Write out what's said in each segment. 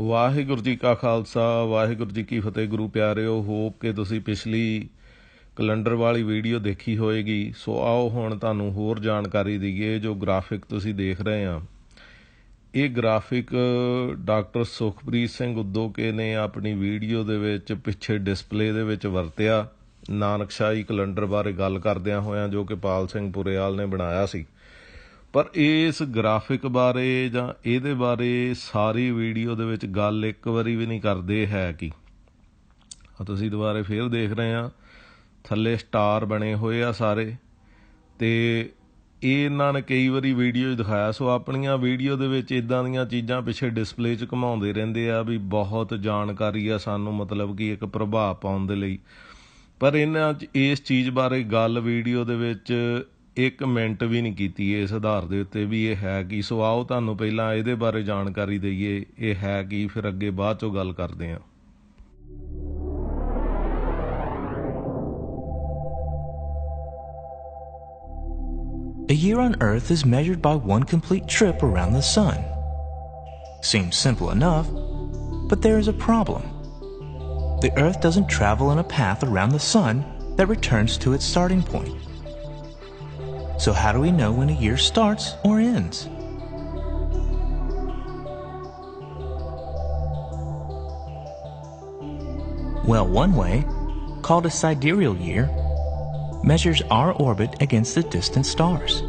ਵਾਹਿਗੁਰੂ ਜੀ ਕਾ ਖਾਲਸਾ, ਵਾਹਿਗੁਰੂ ਜੀ ਕੀ ਫਤਿਹ ਗੁਰੂ ਪਿਆਰਿਓ, ਹੋਪ ਕਿ ਤੁਸੀਂ ਪਿਛਲੀ ਕੈਲੰਡਰ ਵਾਲੀ ਵੀਡੀਓ ਦੇਖੀ ਹੋਏਗੀ। ਸੋ ਆਓ ਹੁਣ ਤੁਹਾਨੂੰ ਹੋਰ ਜਾਣਕਾਰੀ ਦਈਏ ਜੋ ਗ੍ਰਾਫਿਕ ਤੁਸੀਂ ਦੇਖ ਰਹੇ ਆ। ਇਹ ਗ੍ਰਾਫਿਕ ਡਾਕਟਰ ਸੁਖਪ੍ਰੀਤ ਸਿੰਘ ਉਦੋਕੇ ਨੇ ਆਪਣੀ ਵੀਡੀਓ ਦੇ ਵਿੱਚ ਪਿੱਛੇ ਡਿਸਪਲੇ ਦੇ ਵਿੱਚ ਵਰਤਿਆ। ਨਾਨਕਸ਼ਾਹੀ ਕੈਲੰਡਰ ਬਾਰੇ ਗੱਲ ਕਰਦਿਆਂ ਹੋਇਆਂ ਜੋ ਕਿ ਪਾਲ ਸਿੰਘ ਪੁਰੇਵਾਲ ਨੇ ਬਣਾਇਆ ਸੀ। ਪਰ ਇਸ ਗ੍ਰਾਫਿਕ ਬਾਰੇ ਜਾਂ ਇਹਦੇ ਬਾਰੇ ਸਾਰੀ ਵੀਡੀਓ ਦੇ ਵਿੱਚ ਗੱਲ ਇੱਕ ਵਾਰੀ ਵੀ ਨਹੀਂ ਕਰਦੇ, ਹੈ ਕਿ? ਤੁਸੀਂ ਦੁਬਾਰੇ ਫੇਰ ਦੇਖ ਰਹੇ ਆ। ਥੱਲੇ ਸਟਾਰ ਬਣੇ ਹੋਏ ਆ ਸਾਰੇ ਤੇ ਇਹ ਇਹਨਾਂ ਨੇ ਕਈ ਵਾਰੀ ਵੀਡੀਓ ਦਿਖਾਇਆ। ਸੋ ਆਪਣੀਆਂ ਵੀਡੀਓ ਦੇ ਵਿੱਚ ਇਦਾਂ ਦੀਆਂ ਚੀਜ਼ਾਂ ਪਿੱਛੇ ਡਿਸਪਲੇ 'ਚ ਘਮਾਉਂਦੇ ਰਹਿੰਦੇ ਆ ਵੀ ਬਹੁਤ ਜਾਣਕਾਰੀ ਆ ਸਾਨੂੰ, ਮਤਲਬ ਕਿ ਇੱਕ ਪ੍ਰਭਾਵ ਪਾਉਣ ਦੇ ਲਈ। ਪਰ ਇਹਨਾਂ 'ਚ ਇਸ ਚੀਜ਼ ਬਾਰੇ ਗੱਲ ਵੀਡੀਓ ਦੇ ਵਿੱਚ ਇੱਕ ਮਿੰਟ ਵੀ ਨਹੀਂ ਕੀਤੀ ਇਸ ਆਧਾਰ ਦੇ ਉੱਤੇ ਵੀ ਇਹ ਹੈ ਕੀ ਸੋ ਆਓ ਤੁਹਾਨੂੰ ਪਹਿਲਾਂ ਇਹਦੇ ਬਾਰੇ ਜਾਣਕਾਰੀ ਦਈਏ ਇਹ ਹੈ ਕੀ ਫਿਰ ਅੱਗੇ ਬਾਅਦ ਚੋਂ ਗੱਲ ਕਰਦੇ ਹਾਂ A year on Earth is measured by one complete trip around the Sun. Seems simple enough, but there is a problem. The Earth doesn't travel in a path around the Sun that returns to its starting point. So, how do we know when a year starts or ends? Well, one way, called a sidereal year, measures our orbit against the distant stars.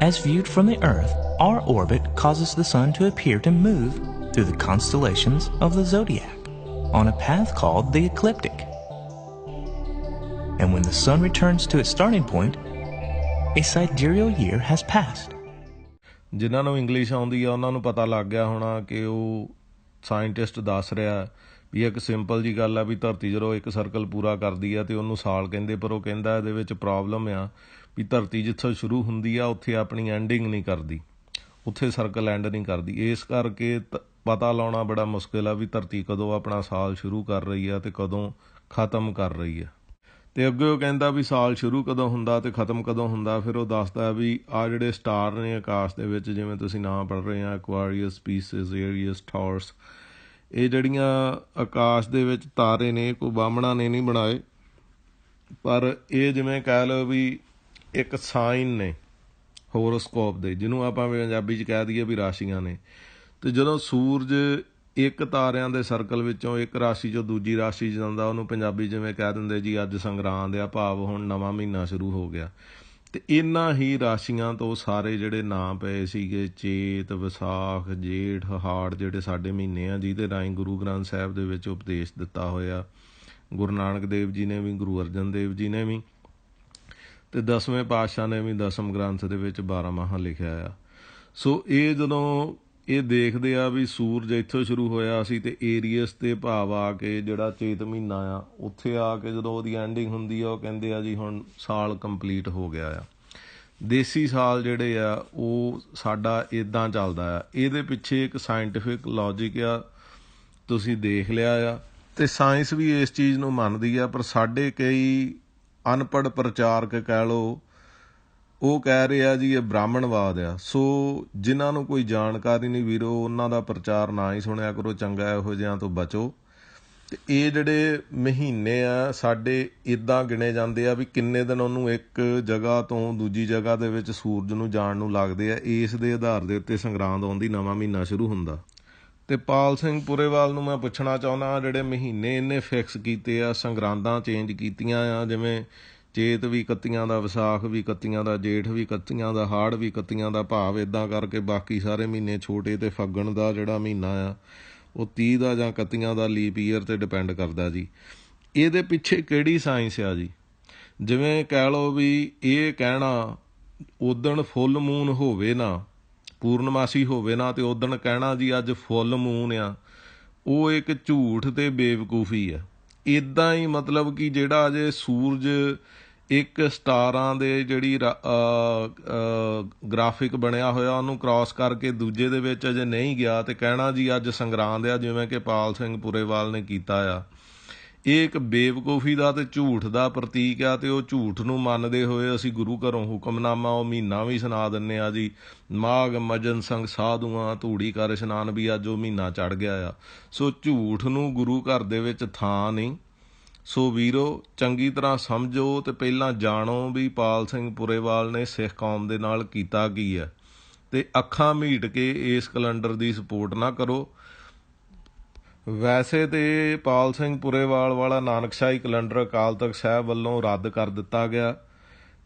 As viewed from the Earth, our orbit causes the Sun to appear to move through the constellations of the zodiac on a path called the ecliptic. And when the Sun returns to its starting point, a sidereal year has passed. ਜਿਨ੍ਹਾਂ ਨੂੰ English ਆਉਂਦੀ ਆ, ਉਹਨਾਂ ਨੂੰ ਪਤਾ ਲੱਗ ਗਿਆ ਹੋਣਾ ਕਿ ਉਹ ਸਾਇੰਟਿਸਟ ਦੱਸ ਰਿਹਾ ਵੀ ਇੱਕ ਸਿੰਪਲ ਜੀ ਗੱਲ ਆ ਵੀ ਧਰਤੀ ਜਦੋਂ ਇੱਕ ਸਰਕਲ ਪੂਰਾ ਕਰਦੀ ਆ ਤੇ ਉਹਨੂੰ ਸਾਲ ਕਹਿੰਦੇ, ਪਰ ਉਹ ਕਹਿੰਦਾ ਇਹਦੇ ਵਿੱਚ ਪ੍ਰੋਬਲਮ ਆ ਵੀ ਧਰਤੀ ਜਿੱਥੋਂ ਸ਼ੁਰੂ ਹੁੰਦੀ ਆ, ਉੱਥੇ ਆਪਣੀ ਐਂਡਿੰਗ ਨਹੀਂ ਕਰਦੀ। ਉੱਥੇ ਸਰਕਲ ਐਂਡ ਨਹੀਂ ਕਰਦੀ। ਇਸ ਕਰਕੇ ਤ- ਪਤਾ ਲਾਉਣਾ ਬੜਾ ਮੁਸ਼ਕਿਲ ਆ ਵੀ ਧਰਤੀ ਕਦੋਂ ਆਪਣਾ ਸਾਲ ਸ਼ੁਰੂ ਕਰ ਰਹੀ ਆ ਤੇ ਕਦੋਂ ਖਤਮ ਕਰ ਰਹੀ ਆ। ਤੇ ਅੱਗੇ ਉਹ ਕਹਿੰਦਾ ਵੀ ਸਾਲ ਸ਼ੁਰੂ ਕਦੋਂ ਹੁੰਦਾ ਤੇ ਖਤਮ ਕਦੋਂ ਹੁੰਦਾ, ਫਿਰ ਉਹ ਦੱਸਦਾ ਵੀ ਆ ਜਿਹੜੇ ਸਟਾਰ ਨੇ ਆਕਾਸ਼ ਦੇ ਵਿੱਚ, ਜਿਵੇਂ ਤੁਸੀਂ ਨਾਮ ਪੜ ਰਹੇ ਆ ਐਕੁਆਰੀਅਸ ਪੀਸਿਸ ਏਰੀਅਸ ਟਾਰਸ ਇਹ ਜਿਹੜੀਆਂ ਆਕਾਸ਼ ਦੇ ਵਿੱਚ ਤਾਰੇ ਨੇ, ਕੋਈ ਬਾਹਮਣਾ ਨੇ ਨਹੀਂ ਬਣਾਏ, ਪਰ ਇਹ ਜਿਵੇਂ ਕਹਿ ਲਓ ਵੀ ਇੱਕ ਸਾਈਨ ਨੇ ਹੋਰੋਸਕੋਪ ਦੇ, ਜਿਹਨੂੰ ਆਪਾਂ ਪੰਜਾਬੀ 'ਚ ਕਹਿ ਦਈਏ ਵੀ ਰਾਸ਼ੀਆਂ ਨੇ। ਤੇ ਜਦੋਂ ਸੂਰਜ ਇੱਕ ਤਾਰਿਆਂ ਦੇ ਸਰਕਲ ਵਿੱਚੋਂ ਇੱਕ ਰਾਸ਼ੀ ਚੋਂ ਦੂਜੀ ਰਾਸ਼ੀ 'ਚ ਜਾਂਦਾ, ਉਹਨੂੰ ਪੰਜਾਬੀ ਜਿਵੇਂ ਕਹਿ ਦਿੰਦੇ ਜੀ, ਅੱਜ ਸੰਗਰਾਂਦ ਆ, ਭਾਵ ਹੁਣ ਨਵਾਂ ਮਹੀਨਾ ਸ਼ੁਰੂ ਹੋ ਗਿਆ। ਤੇ ਇਨ੍ਹਾਂ ਹੀ ਰਾਸ਼ੀਆਂ ਤੋਂ ਸਾਰੇ ਜਿਹੜੇ ਨਾਂ ਪਏ ਸੀਗੇ, ਚੇਤ, ਵਿਸਾਖ, ਜੇਠ, ਹਾੜ, ਜਿਹੜੇ ਸਾਡੇ ਮਹੀਨੇ ਆ, ਜਿਹਦੇ ਰਾਹੀਂ ਗੁਰੂ ਗ੍ਰੰਥ ਸਾਹਿਬ ਦੇ ਵਿੱਚ ਉਪਦੇਸ਼ ਦਿੱਤਾ ਹੋਇਆ। ਗੁਰੂ ਨਾਨਕ ਦੇਵ ਜੀ ਨੇ ਵੀ, ਗੁਰੂ ਅਰਜਨ ਦੇਵ ਜੀ ਨੇ ਵੀ, ਤੇ ਦਸਵੇਂ ਪਾਤਸ਼ਾਹ ਨੇ ਵੀ ਦਸਮ ਗ੍ਰੰਥ ਦੇ ਵਿੱਚ 12 ਮਾਹ ਲਿਖਿਆ ਆ। ਸੋ ਇਹ ਜਦੋਂ ਇਹ ਦੇਖਦੇ ਆ ਵੀ ਸੂਰਜ ਇੱਥੋਂ ਸ਼ੁਰੂ ਹੋਇਆ ਸੀ ਤੇ ਏਰੀਅਸ ਤੇ ਭਾਵ ਆ ਕੇ ਜਿਹੜਾ ਚੇਤ ਮਹੀਨਾ ਆ, ਉੱਥੇ ਆ ਕੇ ਜਦੋਂ ਉਹਦੀ ਐਂਡਿੰਗ ਹੁੰਦੀ ਆ, ਉਹ ਕਹਿੰਦੇ ਆ ਜੀ ਹੁਣ ਸਾਲ ਕੰਪਲੀਟ ਹੋ ਗਿਆ ਆ। ਦੇਸੀ ਸਾਲ ਜਿਹੜੇ ਆ, ਉਹ ਸਾਡਾ ਇਦਾਂ ਚੱਲਦਾ ਆ। ਇਹਦੇ ਪਿੱਛੇ ਇੱਕ ਸਾਇੰਟਿਫਿਕ ਲੌਜੀਕ ਆ, ਤੁਸੀਂ ਦੇਖ ਲਿਆ ਆ। ਤੇ ਸਾਇੰਸ ਵੀ ਇਸ ਚੀਜ਼ ਨੂੰ ਮੰਨਦੀ ਆ, ਪਰ ਸਾਡੇ ਕਈ ਅਨਪੜ੍ਹ ਪ੍ਰਚਾਰਕ ਕਹਿ ਲੋ ਉਹ ਕਹਿ ਰਹੇ ਆ ਜੀ, ਇਹ ਬ੍ਰਾਹਮਣਵਾਦ ਆ। ਸੋ ਜਿਨ੍ਹਾਂ ਨੂੰ ਕੋਈ ਜਾਣਕਾਰੀ ਨਹੀਂ ਵੀਰੋ, ਉਹਨਾਂ ਦਾ ਪ੍ਰਚਾਰ ਨਾ ਹੀ ਸੁਣਿਆ ਕਰੋ, ਚੰਗਾ ਇਹੋ ਜਿਹਾਂ ਤੋਂ ਬਚੋ। ਤੇ ਇਹ ਜਿਹੜੇ ਮਹੀਨੇ ਆ, ਸਾਡੇ ਇਦਾਂ ਗਿਣੇ ਜਾਂਦੇ ਆ ਵੀ ਕਿੰਨੇ ਦਿਨ ਉਹਨੂੰ ਇੱਕ ਜਗ੍ਹਾ ਤੋਂ ਦੂਜੀ ਜਗ੍ਹਾ ਦੇ ਵਿੱਚ ਸੂਰਜ ਨੂੰ ਜਾਣ ਨੂੰ ਲੱਗਦੇ ਆ, ਇਸ ਦੇ ਆਧਾਰ ਦੇ ਉੱਤੇ ਸੰਗਰਾਂਦ ਆਉਂਦੀ ਨਵਾਂ ਮਹੀਨਾ ਸ਼ੁਰੂ ਹੁੰਦਾ। ਤੇ ਪਾਲ ਸਿੰਘ ਪੁਰੇਵਾਲ ਨੂੰ ਮੈਂ ਪੁੱਛਣਾ ਚਾਹੁੰਦਾ, ਜਿਹੜੇ ਮਹੀਨੇ ਇਹਨੇ ਫਿਕਸ ਕੀਤੇ ਆ, ਸੰਗਰਾਂਦਾਂ ਚੇਂਜ ਕੀਤੀਆਂ ਆ, ਜਿਵੇਂ ਚੇਤ ਵੀ ਕੱਤੀਆਂ ਦਾ, ਵਿਸਾਖ ਵੀ ਕੱਤੀਆਂ ਦਾ, ਜੇਠ ਵੀ ਕੱਤੀਆਂ ਦਾ, ਹਾੜ ਵੀ ਕੱਤੀਆਂ ਦਾ, ਭਾਵ ਇਦਾਂ ਕਰਕੇ ਬਾਕੀ ਸਾਰੇ ਮਹੀਨੇ ਛੋਟੇ ਤੇ ਫੱਗਣ ਦਾ ਜਿਹੜਾ ਮਹੀਨਾ ਆ, ਉਹ 30 ਦਾ ਜਾਂ ਕੱਤੀਆਂ ਦਾ ਲੀਪ ਈਅਰ ਤੇ ਡਿਪੈਂਡ ਕਰਦਾ ਜੀ। ਇਹਦੇ ਪਿੱਛੇ ਕਿਹੜੀ ਸਾਇੰਸ ਆ ਜੀ? ਜਿਵੇਂ ਕਹਿ ਲਓ ਵੀ ਇਹ ਕਹਿਣਾ, ਉਦਣ ਫੁੱਲ ਮੂਨ ਹੋਵੇ ਨਾ, ਪੂਰਨਮਾਸੀ ਹੋਵੇ ਨਾ, ਤੇ ਉਦਣ ਕਹਿਣਾ ਜੀ ਅੱਜ ਫੁੱਲ ਮੂਨ ਆ, ਉਹ ਇੱਕ ਝੂਠ ਤੇ ਬੇਵਕੂਫੀ ਆ। ਇਦਾਂ ਹੀ ਮਤਲਬ ਕਿ ਜਿਹੜਾ ਅਜੇ ਸੂਰਜ ਇੱਕ ਸਟਾਰਾਂ ਦੇ ਜਿਹੜੀ ਗ੍ਰਾਫਿਕ ਬਣਿਆ ਹੋਇਆ, ਉਹਨੂੰ ਕ੍ਰਾਸ ਕਰਕੇ ਦੂਜੇ ਦੇ ਵਿੱਚ ਅਜੇ ਨਹੀਂ ਗਿਆ ਤੇ ਕਹਿਣਾ ਜੀ ਅੱਜ ਸੰਗਰਾਂਦ ਆ, ਜਿਵੇਂ ਕਿ ਪਾਲ ਸਿੰਘ ਪੁਰੇਵਾਲ ਨੇ ਕੀਤਾ ਆ। ਇਹ ਇੱਕ ਬੇਵਕੂਫੀ ਦਾ ਤੇ ਝੂਠ ਦਾ ਪ੍ਰਤੀਕ ਆ ਤੇ ਉਹ ਝੂਠ ਨੂੰ ਮੰਨਦੇ ਹੋਏ ਅਸੀਂ ਗੁਰੂ ਘਰੋਂ ਹੁਕਮਨਾਮਾ, ਉਹ ਮਹੀਨਾ ਵੀ ਸੁਣਾ ਦਿੰਨੇ ਆ ਜੀ। ਮਾਘ, ਮਜਨ ਸੰਗ, ਸਾਧੂਆਂ, ਧੂੜੀ ਕਰ ਇਸ਼ਨਾਨ ਵੀ ਅੱਜ ਉਹ ਮਹੀਨਾ ਚੜ ਗਿਆ ਆ। ਸੋ ਝੂਠ ਨੂੰ ਗੁਰੂ ਘਰ ਦੇ ਵਿੱਚ ਥਾਂ ਨਹੀਂ ਸੋ ਵੀਰੋ, ਚੰਗੀ ਤਰ੍ਹਾਂ ਸਮਝੋ ਤੇ ਪਹਿਲਾਂ ਜਾਣੋ ਵੀ ਪਾਲ ਸਿੰਘ ਪੁਰੇਵਾਲ ਨੇ ਸਿੱਖ ਕੌਮ ਦੇ ਨਾਲ ਕੀਤਾ ਕੀ ਹੈ। ਤੇ ਅੱਖਾਂ ਮੀਟ ਕੇ ਇਸ ਕੈਲੰਡਰ ਦੀ ਸਪੋਰਟ ਨਾ ਕਰੋ। ਵੈਸੇ ਤੇ ਪਾਲ ਸਿੰਘ ਪੁਰੇਵਾਲ ਵਾਲਾ ਨਾਨਕਸ਼ਾਹੀ ਕੈਲੰਡਰ ਅਕਾਲ ਤਖਤ ਸਾਹਿਬ ਵੱਲੋਂ ਰੱਦ ਕਰ ਦਿੱਤਾ ਗਿਆ।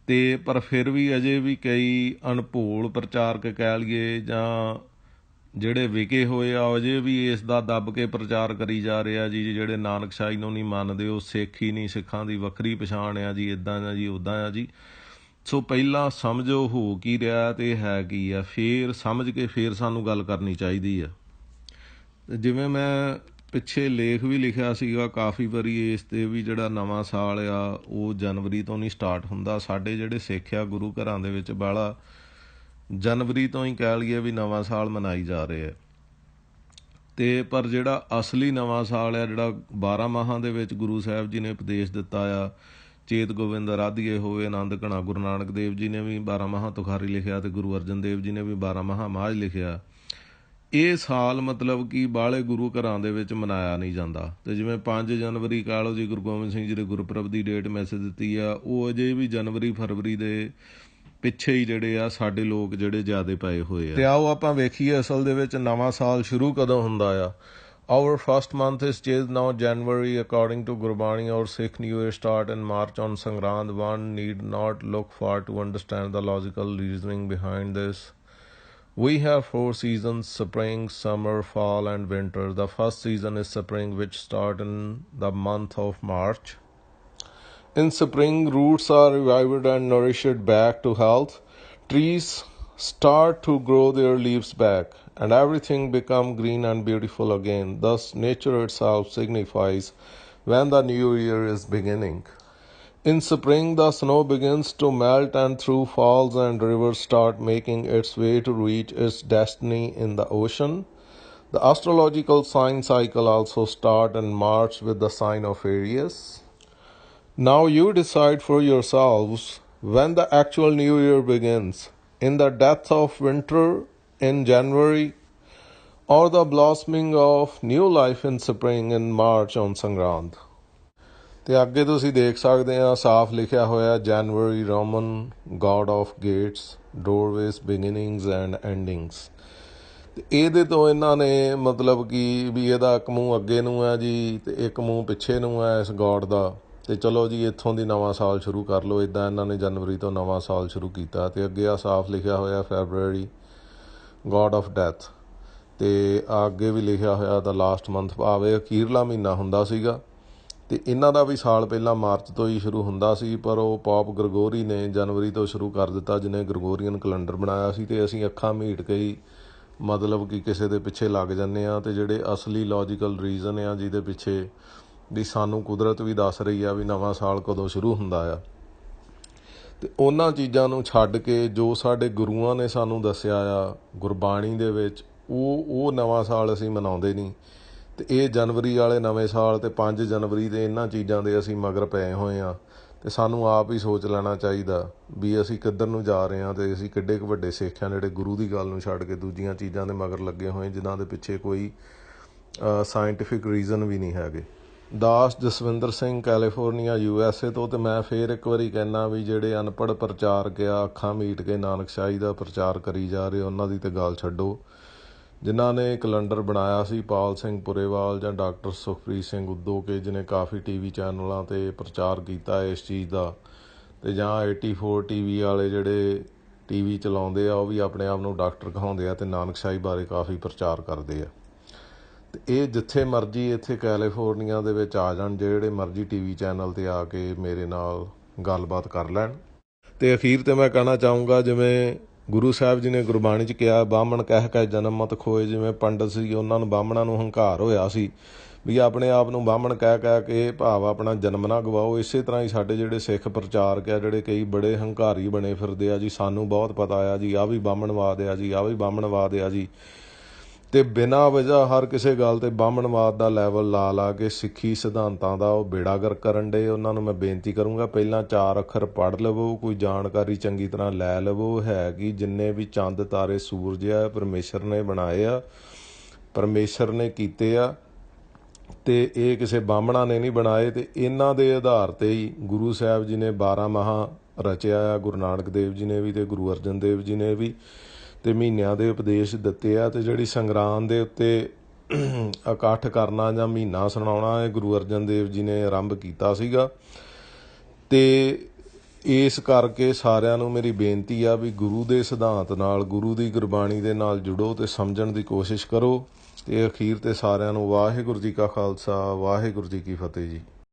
ਤੇ ਪਰ ਫਿਰ ਵੀ ਅਜੇ ਵੀ ਕਈ ਅਣਭੋਲ ਪ੍ਰਚਾਰਕ ਕਹਿ ਲਈਏ ਜਾਂ ਜਿਹੜੇ ਵਿਕੇ ਹੋਏ ਆ ਅਜੇ ਵੀ ਇਸ ਦਾ ਦੱਬ ਕੇ ਪ੍ਰਚਾਰ ਕਰੀ ਜਾ ਰਿਹਾ ਜੀ ਜਿਹੜੇ ਨਾਨਕਸ਼ਾਹੀ ਨੂੰ ਨਹੀਂ ਮੰਨਦੇ, ਉਹ ਸਿੱਖ ਹੀ ਨਹੀਂ, ਸਿੱਖਾਂ ਦੀ ਵੱਖਰੀ ਪਛਾਣ ਆ ਜੀ ਇਦਾਂ ਆ ਜੀ ਉਦਾਂ ਆ ਜੀ। ਸੋ ਪਹਿਲਾਂ ਸਮਝੋ ਹੋ ਕੀ ਰਿਹਾ ਤੇ ਹੈ ਕੀ ਆ, ਫੇਰ ਸਮਝ ਕੇ ਫੇਰ ਸਾਨੂੰ ਗੱਲ ਕਰਨੀ ਚਾਹੀਦੀ ਆ। ਜਿਵੇਂ ਮੈਂ ਪਿੱਛੇ ਲੇਖ ਵੀ ਲਿਖਿਆ ਸੀਗਾ, ਕਾਫੀ ਵਾਰੀ ਇਸ ਤੇ ਵੀ ਜਿਹੜਾ ਨਵਾਂ ਸਾਲ ਆ, ਉਹ ਜਨਵਰੀ ਤੋਂ ਨਹੀਂ ਸਟਾਰਟ ਹੁੰਦਾ। ਸਾਡੇ ਜਿਹੜੇ ਸਿੱਖ ਆ, ਗੁਰੂ ਘਰਾਂ ਦੇ ਵਿੱਚ ਬਾਲਾ ਜਨਵਰੀ ਤੋਂ ਹੀ ਕਹਿ ਲਈਏ ਵੀ ਨਵਾਂ ਸਾਲ ਮਨਾਈ ਜਾ ਰਿਹਾ ਹੈ। ਤੇ ਪਰ ਜਿਹੜਾ ਅਸਲੀ ਨਵਾਂ ਸਾਲ ਆ ਜਿਹੜਾ 12 ਮਾਹਾਂ ਦੇ ਵਿੱਚ ਗੁਰੂ ਸਾਹਿਬ ਜੀ ਨੇ ਉਪਦੇਸ਼ ਦਿੱਤਾ ਆ, ਚੇਤ ਗੋਬਿੰਦ ਰਾਧੀਏ ਹੋਵੇ, ਆਨੰਦ ਘਣਾ ਗੁਰੂ ਨਾਨਕ ਦੇਵ ਜੀ ਨੇ ਵੀ 12 ਮਹਾ ਤੁਖਾਰੀ ਲਿਖਿਆ ਤੇ ਗੁਰੂ ਅਰਜਨ ਦੇਵ ਜੀ ਨੇ ਵੀ 12 ਮਹਾ ਮਾਝ ਲਿਖਿਆ। ਇਹ ਸਾਲ ਮਤਲਬ ਕਿ ਬਾਹਲੇ ਗੁਰੂ ਘਰਾਂ ਦੇ ਵਿੱਚ ਮਨਾਇਆ ਨਹੀਂ ਜਾਂਦਾ। ਤੇ ਜਿਵੇਂ 5 ਜਨਵਰੀ ਕਹ ਜੀ, ਗੁਰੂ ਗੋਬਿੰਦ ਸਿੰਘ ਜੀ ਦੇ ਗੁਰਪੁਰਬ ਦੀ ਡੇਟ ਮੈਸੇਜ ਦਿੱਤੀ ਆ, ਉਹ ਅਜੇ ਵੀ ਜਨਵਰੀ ਫਰਵਰੀ ਦੇ ਪਿੱਛੇ ਹੀ ਜਿਹੜੇ ਆ ਸਾਡੇ ਲੋਕ ਜਿਹੜੇ ਜ਼ਿਆਦੇ ਪਏ ਹੋਏ ਆ ਤੇ ਆਓ ਆਪਾਂ ਵੇਖੀਏ ਅਸਲ ਦੇ ਵਿੱਚ ਨਵਾਂ ਸਾਲ ਸ਼ੁਰੂ ਕਦੋਂ ਹੁੰਦਾ ਆ Our first month is is now January according to Gurbani. Our Sikh New Year start in March on Sangrand. One need not look far to understand the logical reasoning behind this. We have four seasons spring, summer, fall, and winter. The first season is spring, which start in the month of March. In spring, roots are revived and nourished back to health. Trees start to grow their leaves back, and everything become green and beautiful again. Thus, nature itself signifies when the new year is beginning. In spring, the snow begins to melt, and through falls and rivers start making its way to reach its destiny in the ocean. The astrological sign cycle also start in March with the sign of Aries. Now you decide for yourselves when the actual new year begins in the depth of winter in January or the blossoming of new life in spring in March on Sangrand. ਤੇ ਅੱਗੇ ਤੁਸੀਂ ਦੇਖ ਸਕਦੇ ਆ ਸਾਫ਼ ਲਿਖਿਆ ਹੋਇਆ ਜਨਵਰੀ Roman god of gates doorways beginnings and endings ਤੇ ਇਹਦੇ ਤੋਂ ਇਹਨਾਂ ਨੇ ਮਤਲਬ ਕਿ ਵੀ ਇਹਦਾ ਇੱਕ ਮੂੰਹ ਅੱਗੇ ਨੂੰ ਹੈ ਜੀ ਤੇ ਇੱਕ ਮੂੰਹ ਪਿੱਛੇ ਨੂੰ ਹੈ ਇਸ ਗॉड ਦਾ ਤੇ ਚਲੋ ਜੀ, ਇੱਥੋਂ ਦੀ ਨਵਾਂ ਸਾਲ ਸ਼ੁਰੂ ਕਰ ਲਓ। ਇਦਾਂ ਇਹਨਾਂ ਨੇ ਜਨਵਰੀ ਤੋਂ ਨਵਾਂ ਸਾਲ ਸ਼ੁਰੂ ਕੀਤਾ ਤੇ ਅੱਗੇ ਆ ਸਾਫ਼ ਲਿਖਿਆ ਹੋਇਆ ਫੈਬਰੂਅਰੀ ਗॉड ਆਫ ਡੈਥ ਤੇ ਅੱਗੇ ਵੀ ਲਿਖਿਆ ਹੋਇਆ ਦਾ ਲਾਸਟ ਮੰਥ ਭਾਵੇਂ ਅਖੀਰਲਾ ਮਹੀਨਾ ਹੁੰਦਾ ਸੀਗਾ ਤੇ ਇਹਨਾਂ ਦਾ ਵੀ ਸਾਲ ਪਹਿਲਾਂ ਮਾਰਚ ਤੋਂ ਹੀ ਸ਼ੁਰੂ ਹੁੰਦਾ ਸੀ, ਪਰ ਉਹ ਪੌਪ ਗਰਗੋਰੀ ਨੇ ਜਨਵਰੀ ਤੋਂ ਸ਼ੁਰੂ ਕਰ ਦਿੱਤਾ, ਜਿਹਨੇ ਗਰਗੋਰੀਅਨ ਕੈਲੰਡਰ ਬਣਾਇਆ ਸੀ ਤੇ ਅਸੀਂ ਅੱਖਾਂ ਮੀਟ ਕੇ ਹੀ ਮਤਲਬ ਕਿ ਕਿਸੇ ਦੇ ਪਿੱਛੇ ਲੱਗ ਜੰਨੇ ਆ ਤੇ ਜਿਹੜੇ ਅਸਲੀ ਲੌਜੀਕਲ ਰੀਜ਼ਨ ਆ ਜਿਹਦੇ ਪਿੱਛੇ ਵੀ ਸਾਨੂੰ ਕੁਦਰਤ ਵੀ ਦੱਸ ਰਹੀ ਆ ਵੀ ਨਵਾਂ ਸਾਲ ਕਦੋਂ ਸ਼ੁਰੂ ਹੁੰਦਾ ਆ। ਤੇ ਉਹਨਾਂ ਚੀਜ਼ਾਂ ਨੂੰ ਛੱਡ ਕੇ ਜੋ ਸਾਡੇ ਗੁਰੂਆਂ ਨੇ ਸਾਨੂੰ ਦੱਸਿਆ ਆ, ਗੁਰਬਾਣੀ ਦੇ ਵਿੱਚ, ਉਹ ਉਹ ਨਵਾਂ ਸਾਲ ਅਸੀਂ ਮਨਾਉਂਦੇ ਨਹੀਂ। ਤੇ ਇਹ ਜਨਵਰੀ ਵਾਲੇ ਨਵੇਂ ਸਾਲ ਤੇ 5 ਜਨਵਰੀ ਦੇ ਇਹਨਾਂ ਚੀਜ਼ਾਂ ਦੇ ਅਸੀਂ ਮਗਰ ਪਏ ਹੋਏ ਆ। ਤੇ ਸਾਨੂੰ ਆਪ ਹੀ ਸੋਚ ਲੈਣਾ ਚਾਹੀਦਾ ਵੀ ਅਸੀਂ ਕਿੱਧਰ ਨੂੰ ਜਾ ਰਹੇ ਆ ਤੇ ਅਸੀਂ ਕਿੱਡੇ ਕੁ ਵੱਡੇ ਸਿੱਖ ਆ ਜਿਹੜੇ ਗੁਰੂ ਦੀ ਗੱਲ ਨੂੰ ਛੱਡ ਕੇ ਦੂਜੀਆਂ ਚੀਜ਼ਾਂ ਦੇ ਮਗਰ ਲੱਗੇ ਹੋਏ, ਜਿਨ੍ਹਾਂ ਦੇ ਪਿੱਛੇ ਕੋਈ ਸਾਇੰਟਿਫਿਕ ਰੀਜ਼ਨ ਵੀ ਨਹੀਂ ਹੈਗੇ। ਦਾਸ Jaswinder Singh, California, U S A ਤੋਂ ਤੇ ਮੈਂ ਫੇਰ ਇੱਕ ਵਾਰੀ ਕਹਿਣਾ ਵੀ ਜਿਹੜੇ ਅਨਪੜ੍ਹ ਪ੍ਰਚਾਰਕ ਆ ਅੱਖਾਂ ਮੀਟ ਕੇ ਨਾਨਕਸ਼ਾਹੀ ਦਾ ਪ੍ਰਚਾਰ ਕਰੀ ਜਾ ਰਹੇ, ਉਹਨਾਂ ਦੀ ਤੇ ਗੱਲ ਛੱਡੋ। ਜਿਨ੍ਹਾਂ ਨੇ ਕੈਲੰਡਰ ਬਣਾਇਆ ਸੀ, ਪਾਲ ਸਿੰਘ ਪੁਰੇਵਾਲ ਜਾਂ ਡਾਕਟਰ ਸੁਖਪ੍ਰੀਤ ਸਿੰਘ ਉਦੋਂ ਕੇ, ਜਿਨੇ ਕਾਫੀ ਟੀਵੀ ਚੈਨਲਾਂ ਤੇ ਪ੍ਰਚਾਰ ਕੀਤਾ ਇਸ ਚੀਜ਼ ਦਾ, ਤੇ ਜਾਂ 84 ਟੀਵੀ ਵਾਲੇ ਜਿਹੜੇ ਟੀਵੀ ਚਲਾਉਂਦੇ ਆ, ਉਹ ਵੀ ਆਪਣੇ ਆਪ ਨੂੰ ਡਾਕਟਰ ਕਹਾਉਂਦੇ ਆ ਤੇ ਨਾਨਕਸ਼ਾਹੀ ਬਾਰੇ ਕਾਫੀ ਪ੍ਰਚਾਰ ਕਰਦੇ ਆ। ਇਹ ਜਿੱਥੇ ਮਰਜ਼ੀ ਇੱਥੇ ਕੈਲੀਫੋਰਨੀਆ ਦੇ ਵਿੱਚ ਆ ਜਾਣ, ਜਿਹੜੇ ਮਰਜ਼ੀ ਟੀਵੀ ਚੈਨਲ ਤੇ ਆ ਕੇ ਮੇਰੇ ਨਾਲ ਗੱਲਬਾਤ ਕਰ ਲੈਣ। ਤੇ ਅਖੀਰ ਤੇ ਮੈਂ ਕਹਿਣਾ ਚਾਹੂੰਗਾ, ਜਿਵੇਂ ਗੁਰੂ ਸਾਹਿਬ ਜੀ ਨੇ ਗੁਰਬਾਣੀ 'ਚ ਕਿਹਾ, ਬਾਹਮਣ ਕਹਿ ਕੇ ਜਨਮ ਮਤ ਖੋਏ, ਜਿਵੇਂ ਪੰਡਤ ਸੀ, ਉਹਨਾਂ ਨੂੰ ਬਾਹਮਣਾਂ ਨੂੰ ਹੰਕਾਰ ਹੋਇਆ ਸੀ ਵੀ ਆਪਣੇ ਆਪ ਨੂੰ ਬਾਹਮਣ ਕਹਿ ਕਹਿ ਕੇ ਭਾਵ ਆਪਣਾ ਜਨਮ ਨਾ ਗਵਾਓ। ਇਸੇ ਤਰ੍ਹਾਂ ਹੀ ਸਾਡੇ ਜਿਹੜੇ ਸਿੱਖ ਪ੍ਰਚਾਰਕ ਆ, ਜਿਹੜੇ ਕਈ ਬੜੇ ਹੰਕਾਰੀ ਬਣੇ ਫਿਰਦੇ ਆ ਜੀ, ਸਾਨੂੰ ਬਹੁਤ ਪਤਾ ਆ ਜੀ ਆ ਵੀ ਬਾਹਮਣਵਾਦ ਆ ਜੀ ਆ ਵੀ ਬਾਹਮਣਵਾਦ ਆ ਜੀ। ਤੇ ਬਿਨਾਂ ਵਜ੍ਹਾ ਹਰ ਕਿਸੇ ਗੱਲ ਤੇ ਬਾਹਮਣਵਾਦ ਦਾ ਲੈਵਲ ਲਾ ਲਾ ਕੇ ਸਿੱਖੀ ਸਿਧਾਂਤਾਂ ਦਾ ਉਹ ਬੇੜਾਗਰ ਕਰਨ ਦੇ ਉਹਨਾਂ ਨੂੰ ਮੈਂ ਬੇਨਤੀ ਕਰੂੰਗਾ, ਪਹਿਲਾਂ ਚਾਰ ਅੱਖਰ ਪੜ੍ਹ ਲਵੋ, ਕੋਈ ਜਾਣਕਾਰੀ ਚੰਗੀ ਤਰ੍ਹਾਂ ਲੈ ਲਵੋ। ਹੈ ਕਿ ਜਿੰਨੇ ਵੀ ਚੰਦ, ਤਾਰੇ, ਸੂਰਜ ਆ, ਪਰਮੇਸ਼ਰ ਨੇ ਬਣਾਏ ਆ, ਪਰਮੇਸ਼ਰ ਨੇ ਕੀਤੇ ਆ, ਤੇ ਇਹ ਕਿਸੇ ਬਾਹਮਣਾ ਨੇ ਨਹੀਂ ਬਣਾਏ। ਤੇ ਇਹਨਾਂ ਦੇ ਆਧਾਰ ਤੇ ਹੀ ਗੁਰੂ ਸਾਹਿਬ ਜੀ ਨੇ 12 ਮਹਾ ਰਚਿਆ ਆ, ਗੁਰੂ ਨਾਨਕ ਦੇਵ ਜੀ ਨੇ ਵੀ ਤੇ ਗੁਰੂ ਅਰਜਨ ਦੇਵ ਜੀ ਨੇ ਵੀ। ਅਤੇ ਮਹੀਨਿਆਂ ਦੇ ਉਪਦੇਸ਼ ਦਿੱਤੇ ਆ ਅਤੇ ਜਿਹੜੀ ਸੰਗਰਾਂਦ ਦੇ ਉੱਤੇ ਇਕੱਠ ਕਰਨਾ ਜਾਂ ਮਹੀਨਾ ਸੁਣਾਉਣਾ ਇਹ ਗੁਰੂ ਅਰਜਨ ਦੇਵ ਜੀ ਨੇ ਆਰੰਭ ਕੀਤਾ ਸੀਗਾ। ਤੇ ਇਸ ਕਰਕੇ ਸਾਰਿਆਂ ਨੂੰ ਮੇਰੀ ਬੇਨਤੀ ਆ ਵੀ ਗੁਰੂ ਦੇ ਸਿਧਾਂਤ ਨਾਲ, ਗੁਰੂ ਦੀ ਗੁਰਬਾਣੀ ਦੇ ਨਾਲ ਜੁੜੋ ਤੇ ਸਮਝਣ ਦੀ ਕੋਸ਼ਿਸ਼ ਕਰੋ। ਤੇ ਅਖੀਰ ਤੇ ਸਾਰਿਆਂ ਨੂੰ ਵਾਹਿਗੁਰੂ ਜੀ ਕਾ ਖਾਲਸਾ, ਵਾਹਿਗੁਰੂ ਜੀ ਕੀ ਫਤਿਹ ਜੀ।